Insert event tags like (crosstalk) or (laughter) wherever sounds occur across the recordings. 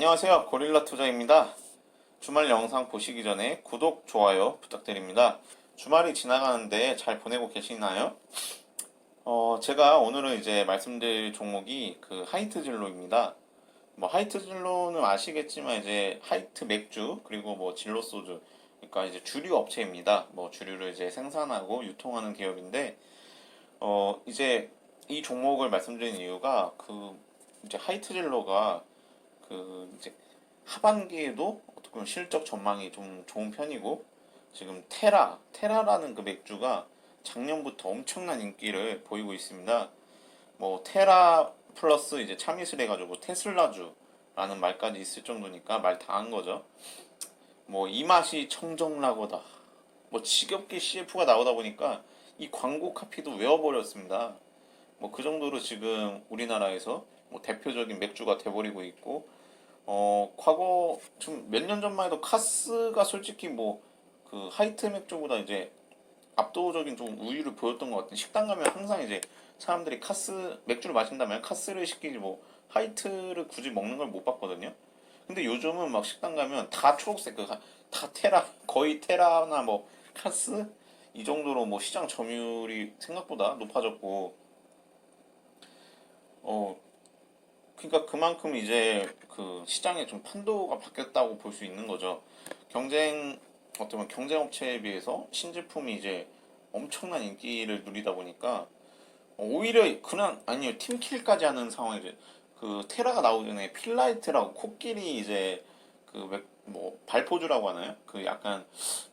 안녕하세요. 고릴라 투자입니다. 주말 영상 보시기 전에 구독, 좋아요 부탁드립니다. 주말이 지나가는데 잘 보내고 계시나요? 어, 제가 오늘은 이제 말씀드릴 종목이 그 하이트 진로입니다. 뭐 하이트 진로는 아시겠지만 이제 하이트 맥주 그리고 뭐 진로 소주 그러니까 이제 주류 업체입니다. 뭐 주류를 이제 생산하고 유통하는 기업인데 어, 이제 이 종목을 말씀드린 이유가 그 이제 하이트 진로가 그 이제 하반기에도 어떻게 보면 실적 전망이 좀 좋은 편이고 지금 테라 테라라는 그 맥주가 작년부터 엄청난 인기를 보이고 있습니다. 뭐 테라 플러스 이제 참이슬 해가지고 테슬라주라는 말까지 있을 정도니까 말 다 한 거죠. 뭐 이 맛이 청정라고다. 뭐 지겹게 CF가 나오다 보니까 이 광고 카피도 외워버렸습니다. 뭐 그 정도로 지금 우리나라에서 뭐 대표적인 맥주가 돼버리고 있고 어 과거 좀 몇 년 전만 해도 카스가 솔직히 뭐 그 하이트 맥주보다 이제 압도적인 좀 우위를 보였던 것 같은 식당 가면 항상 이제 사람들이 카스 맥주를 마신다면 카스를 시키지 뭐 하이트를 굳이 먹는 걸 못 봤거든요. 근데 요즘은 막 식당 가면 다 초록색 그다 테라 거의 테라나 뭐 카스 이 정도로 뭐 시장 점유율이 생각보다 높아졌고 어 그러니까 그만큼 이제 그 시장에 좀 판도가 바뀌었다고 볼 수 있는 거죠. 경쟁 어쩌면 경쟁 업체에 비해서 신제품이 이제 엄청난 인기를 누리다 보니까 오히려 그냥 아니요 팀킬까지 하는 상황이죠. 그 테라가 나오기 전에 필라이트라고 코끼리 이제 그 뭐 발포주라고 하나요? 그 약간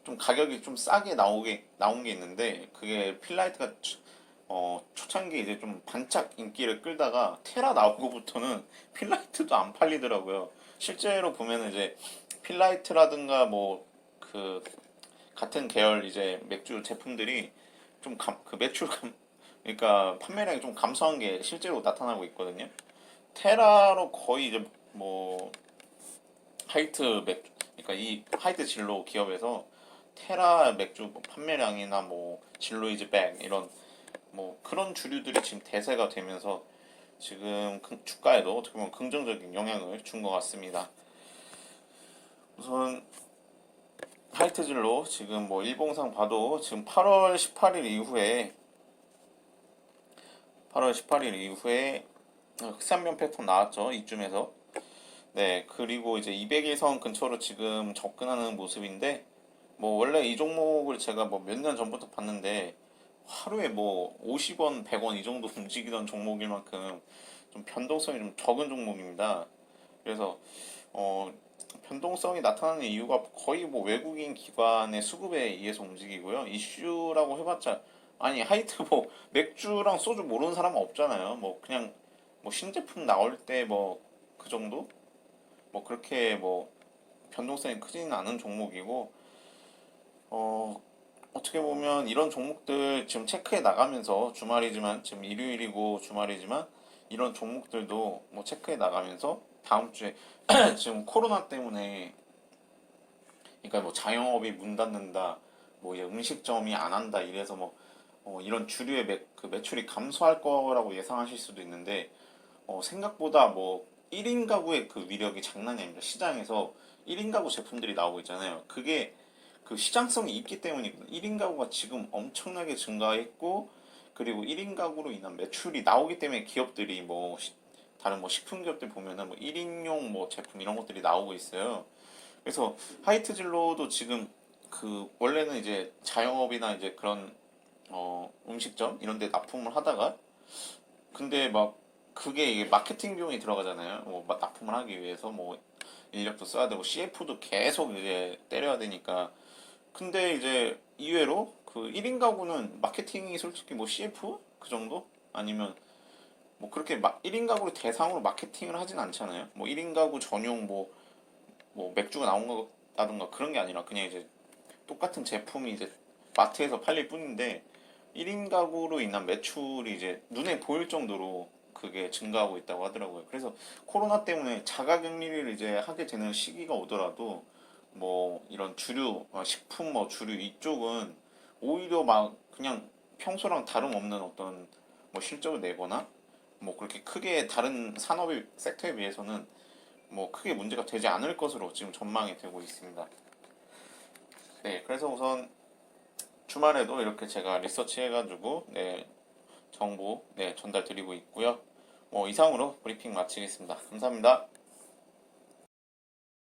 좀 가격이 좀 싸게 나오게 나온 게 있는데 그게 필라이트가 어, 초창기 이제 좀 반짝 인기를 끌다가 테라 나오고부터는 (laughs) 필라이트도 안 팔리더라고요. 실제로 보면 이제 필라이트라든가 뭐 그 같은 계열 이제 맥주 제품들이 좀그 매출 감 그러니까 판매량이 좀 감소한 게 실제로 나타나고 있거든요. 테라로 거의 이제 뭐 하이트 맥주 그러니까 이 하이트 진로 기업에서 테라 맥주 뭐 판매량이나 뭐 진로 이즈 백 이런 뭐 그런 주류들이 지금 대세가 되면서 지금 그 주가에도 어떻게 보면 긍정적인 영향을 준 것 같습니다. 우선 하이트질로 지금 뭐 일봉상 봐도 지금 8월 18일 이후에 8월 18일 이후에 흑산면 패턴 나왔죠 이쯤에서 네 그리고 이제 200일선 근처로 지금 접근하는 모습인데 뭐 원래 이 종목을 제가 뭐 몇 년 전부터 봤는데 하루에 뭐 50원, 100원 이 정도 (laughs) 움직이던 종목일 만큼 좀 변동성이 좀 적은 종목입니다. 그래서 어, 변동성이 나타나는 이유가 거의 뭐 외국인 기관의 수급에 의해서 움직이고요. 이슈라고 해봤자 아니 하이트 (laughs) 뭐 맥주랑 소주 모르는 사람은 없잖아요. 뭐 그냥 뭐 신제품 나올 때 뭐 그 정도 뭐 그렇게 뭐 변동성이 크지는 않은 종목이고 어 어떻게 보면 이런 종목들 지금 체크해 나가면서 주말이지만 지금 일요일이고 주말이지만 이런 종목들도 뭐 체크해 나가면서 다음 주에 (clears throat) 지금 코로나 때문에 그러니까 뭐 자영업이 문 닫는다 뭐 음식점이 안 한다 이래서 뭐 어, 이런 주류의 매, 그 매출이 감소할 거라고 예상하실 수도 있는데 어, 생각보다 뭐 1인 가구의 그 위력이 장난이 아닙니다. 시장에서 1인 가구 제품들이 나오고 있잖아요. 그게 그 시장성이 있기 때문이거든요. 1인 가구가 지금 엄청나게 증가했고 그리고 1인 가구로 인한 매출이 나오기 때문에 기업들이 뭐 시, 다른 뭐 식품 기업들 보면은 뭐 1인용 뭐 제품 이런 것들이 나오고 있어요. 그래서 하이트 진로도 지금 그 원래는 이제 자영업이나 이제 그런 어 음식점 이런 데 납품을 하다가 근데 막 그게 이게 마케팅 비용이 들어가잖아요. 뭐 납품을 하기 위해서 뭐 인력도 써야 되고 CF도 계속 이제 때려야 되니까 근데 이제 이외로 그 1인 가구는 마케팅이 솔직히 뭐 CF 그 정도 아니면 뭐 그렇게 막 1인 가구를 대상으로 마케팅을 하진 않잖아요. 뭐 1인 가구 전용 뭐, 뭐 맥주가 나온 거라든가 그런 게 아니라 그냥 이제 똑같은 제품이 이제 마트에서 팔릴 뿐인데 1인 가구로 인한 매출이 이제 눈에 보일 정도로 그게 증가하고 있다고 하더라고요. 그래서 코로나 때문에 자가 격리를 이제 하게 되는 시기가 오더라도 뭐 이런 주류 어, 식품 뭐 주류 이쪽은 오히려 막 그냥 평소랑 다름없는 어떤 뭐 실적을 내거나 뭐 그렇게 크게 다른 산업의 섹터에 비해서는 뭐 크게 문제가 되지 않을 것으로 지금 전망이 되고 있습니다. 네, 그래서 우선 주말에도 이렇게 제가 리서치 해가지고 네, 정보 네, 전달 드리고 있고요. 뭐 이상으로 브리핑 마치겠습니다. 감사합니다.